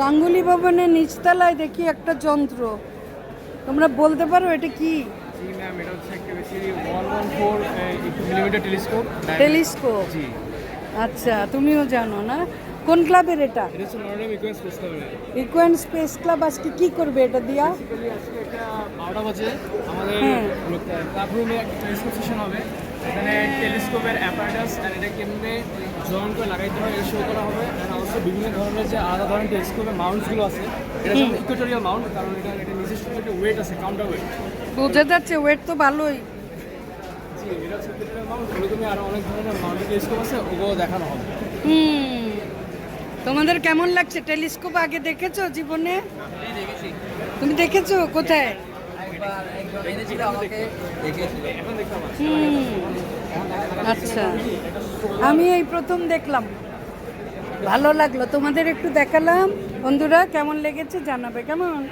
গাঙ্গুলি ভবনের নিচতলায় দেখি একটা যন্ত্র। তোমরা বলতে পারো এটা কি? টেলিস্কোপ টেলিস্কোপ জি। আচ্ছা তুমিও জানো না? কোন ক্লাবের এটা? ইকুয়েন্স স্পেস ক্লাব আজকে কি করবে এটা দিয়া? বারোটা বাজে আমাদের হ্যাঁ। ক্লাব রুমে একটা টেলিস্কোপ সেশন হবে। এখানে টেলিস্কোপের অ্যাপারেটাস এটা কেমনে জয়েন করে লাগাইতে হয় এটা শো করা হবে। অ্যান্ড বিভিন্ন ধরনের যে আলাদা ধরনের টেলিস্কোপের মাউন্টসগুলো আছে এটা যেমন ইকুয়েটোরিয়াল মাউন্ট কারণ এটা এটা নিজস্ব একটা ওয়েট আছে কাউন্টার ওয়েট বোঝা যাচ্ছে ওয়েট তো ভালোই। জি এটা হচ্ছে ইকুয়েটোরিয়াল মাউন্ট ওরকমই আরও অনেক ধরনের মাউন্টের টেলিস্কোপ আছে ওগুলো দেখানো হবে। হুম। তোমাদের কেমন লাগছে? টেলিস্কোপ আগে দেখেছ জীবনে? তুমি দেখেছ? কোথায়? হুম। আচ্ছা। আমি এই প্রথম দেখলাম। ভালো লাগল। তোমাদের একটু দেখালাম। বন্ধুরা কেমন লেগেছে জানাবে কেমন?